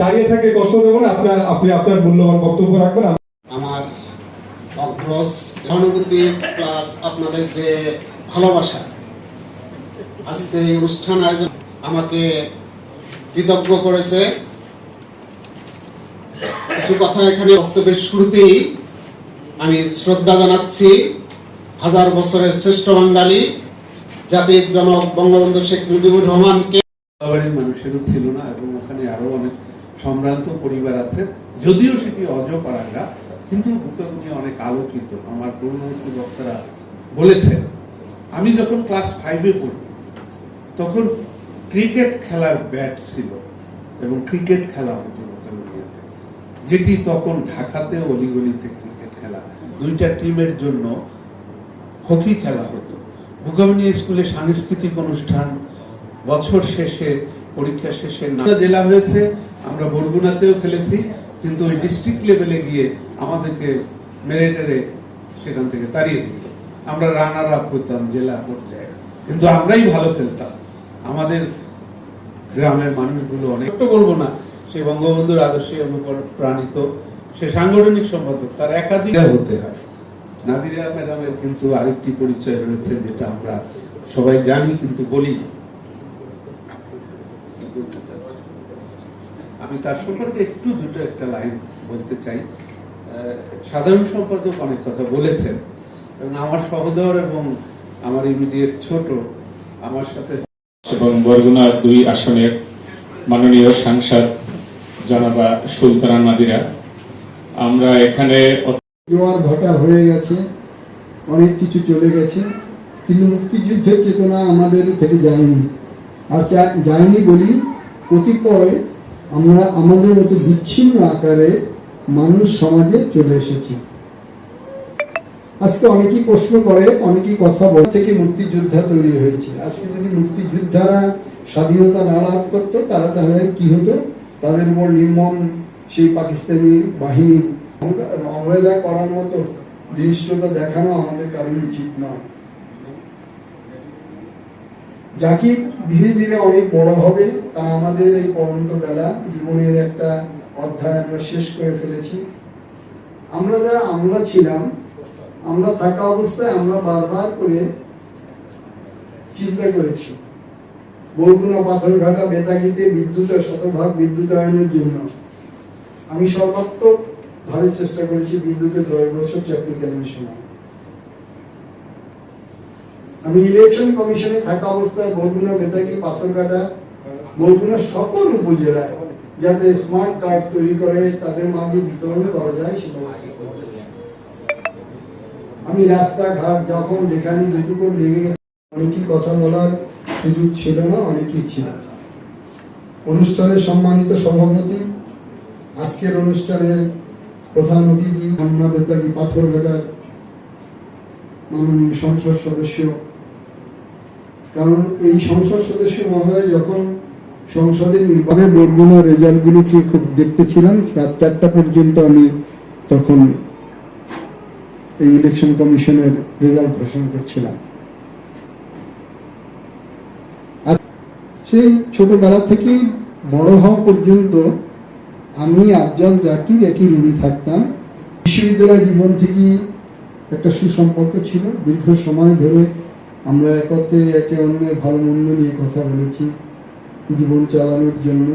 দাঁড়িয়ে কষ্ট দেবো না, আপনার, আপনি আপনার মূল্যবান বক্তব্য রাখবেন। আমার অগ্রস প্লাস আপনাদের যে ভালোবাসা। আজকে এই অনুষ্ঠান আয়োজন আমাকে কৃতজ্ঞ করেছে। কিছু কথা এখানে বক্তব্যের শুরুতেই আমি শ্রদ্ধা জানাচ্ছি। হাজার বছরের শ্রেষ্ঠ বাঙালি, জাতির জনক বঙ্গবন্ধু শেখ মুজিবুর রহমানকে। বাড়ির মানুষেরও ছিল না এবং ওখানে আরও অনেক সম্ভ্রান্ত পরিবার আছে। যদিও সেটি অজপাড়াঙ্গা, কিন্তু বুকে নিয়ে অনেক আলোকিত। আমার পূর্ণবর্তী বক্তারা বলেছেন, আমি যখন ক্লাস ফাইভে পড়ি, তখন ক্রিকেট খেলার ব্যাট ছিল এবং ক্রিকেট খেলা হতো বুকারুনিয়াতে যেটি তখন ঢাকাতে অলিগলিতে ক্রিকেট খেলা। দুইটা টিমের জন্য হকি খেলা হতো। বুকামিনিয়া স্কুলে সাংস্কৃতিক অনুষ্ঠান বছর শেষে, পরীক্ষা শেষে জেলা হয়েছে, আমরা বরগুনাতেও খেলেছি, কিন্তু ওই ডিস্ট্রিক্ট লেভেলে গিয়ে আমাদেরকে মেরিটারে সেখান থেকে তাড়িয়ে দিত আমরা রানার আপ হতাম জেলা পর্যায়ে। কিন্তু আমরাই ভালো খেলতাম। আমাদের গ্রামের মানুষগুলো অনেক একটু বলব না, সে বঙ্গবন্ধুর আদর্শে অনুপ্রাণিত সে সাংগঠনিক সম্পাদক, তার একাধিক হতে হয়। নাদিরা ম্যাডামের কিন্তু আরেকটি পরিচয় রয়েছে, যেটা আমরা সবাই জানি কিন্তু বলি না। কি বলতে চাই? আমি তার সম্পর্কে একটু দুটো একটা লাইন বলতে চাই। সাধারণ সম্পাদক অনেক কথা বলেছেন কারণ আমার সহোদর এবং আমার ইমিডিয়েট ছোট আমার সাথে এবং বরগুনা দুই আসনের মাননীয় সাংসদ জনাবা সুলতানা নাদিরা। আমরা এখানে জোয়ার ভাটা হয়ে গেছে অনেক কিছু চলে গেছে কিন্তু মুক্তিযুদ্ধের চেতনা আমাদের থেকে যায়নি। আর যায়নি বলি কতিপয় আমরা আমাদের মতো বিচ্ছিন্ন আকারে মানুষ সমাজে চলে এসেছি। আজকে অনেকেই প্রশ্ন করে, অনেকেই কথা বলে। থেকে মুক্তিযোদ্ধা তৈরি হয়েছে। আজকে যদি মুক্তিযোদ্ধারা স্বাধীনতা না লাভ করতো, তারা তাহলে কি হতো? তাদের উপর নির্মম সেই পাকিস্তানি বাহিনী, অবহেলা করার মতো দৃষ্টতা দেখানো আমাদের কারোর উচিত নয়। জাকির ধীরে ধীরে অনেক বড় হবে, তা আমাদের এই পরন্ত বেলা জীবনের একটা অধ্যায় আমরা শেষ করে ফেলেছি। আমরা যারা আমরা ছিলাম, আমরা থাকা অবস্থায় আমরা বারবার করে চিন্তা করেছি বরগুনা পাথরঘাটা বেতাগিতে বিদ্যুতের শতভাগ বিদ্যুতায়নের জন্য। আমি সর্বাত্মক ভাবে চেষ্টা করেছি বিদ্যুতের দশ বছর চাকরিকালীন সময়। আমি ইলেকশন কমিশনে থাকা অবস্থায় বরগুনা বেতাগি পাথরঘাটা বরগুনা সকল উপজেলায় যাতে স্মার্ট কার্ড তৈরি করে তাদের মাঝে বিতরণ করা যায়, সেটা আমি রাস্তাঘাট যখন যেখানে যেটুকু লেগে অনেকই কথা বলার সুযোগ ছিল না, অনেকেই ছিল অনুষ্ঠানের সম্মানিত সভাপতি, আজকের অনুষ্ঠানের প্রধান অতিথি আমরা বেতাগি পাথরঘাটার মাননীয় সংসদ সদস্য কারণ এই সংসদ সদস্য মহোদয় যখন সংসদে নির্বাচনের বরগুনা রেজাল্টগুলোকে খুব দেখতেছিলাম রাত চারটা পর্যন্ত আমি তখন এই ইলেকশন কমিশনের রেজাল্ট ঘোষণা করছিলাম। সেই ছোটবেলা থেকেই বড় হওয়া পর্যন্ত আমি আফজাল জাকির, একই রুমে থাকতাম। বিশ্ববিদ্যালয় জীবন থেকে একটা সুসম্পর্ক ছিল। দীর্ঘ সময় ধরে আমরা একত্রে একে অন্যের ভালো মন্দ নিয়ে কথা বলেছি। জীবন চালানোর জন্য,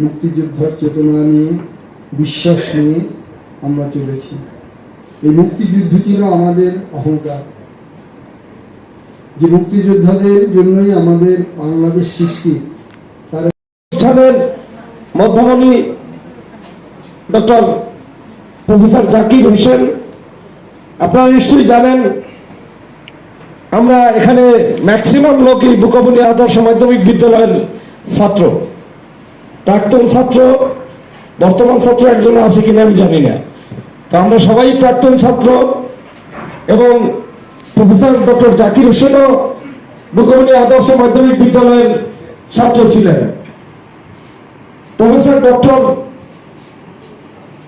মুক্তিযোদ্ধার চেতনা নিয়ে, বিশ্বাস নিয়ে আমরা চলেছি। এই মুক্তিযুদ্ধ ছিল আমাদের অহংকার। যে মুক্তিযোদ্ধাদের জন্যই আমাদের বাংলাদেশ সৃষ্টি, তার অনুষ্ঠানের মধ্যমণি ডক্টর প্রফেসর জাকির হোসেন, আপনারা নিশ্চয়ই জানেন আমরা এখানে ম্যাক্সিমাম লোকই বুকবনি আদর্শ মাধ্যমিক বিদ্যালয়ের ছাত্র। প্রাক্তন ছাত্র, বর্তমান ছাত্র একজন আছে কিনা আমি জানি না। তো আমরা সবাই প্রাক্তন ছাত্র এবং প্রফেসর ডক্টর জাকির হোসেনও বুকমনি আদর্শ মাধ্যমিক বিদ্যালয়ের ছাত্র ছিলেন। প্রফেসর ডক্টর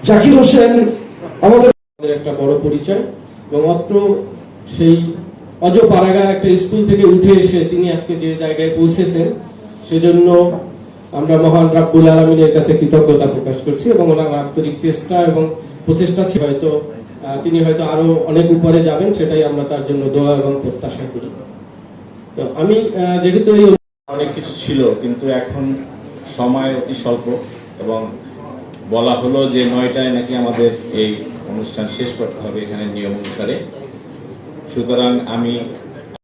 জাকির হোসেন আমাদের আমাদের একটা বড় পরিচয় এবং অত্র সেই অজ পাড়াগার একটা স্কুল থেকে উঠে এসে তিনি আজকে যে জায়গায় পৌঁছেছেন, সেজন্য আমরা মহান রাব্বুল আলমিনের কাছে কৃতজ্ঞতা প্রকাশ করছি এবং ওনার আন্তরিক চেষ্টা এবং প্রচেষ্টা ছিল হয়তো তিনি হয়তো আরও অনেক উপরে যাবেন, সেটাই আমরা তার জন্য দোয়া এবং প্রত্যাশা করি। তো আমি যেহেতু এই অনেক কিছু ছিল, কিন্তু এখন সময় অতি স্বল্প এবং বলা হলো যে নয়টায় নাকি আমাদের এই অনুষ্ঠান শেষ করতে হবে এখানে নিয়ম অনুসারে। সুতরাং আমি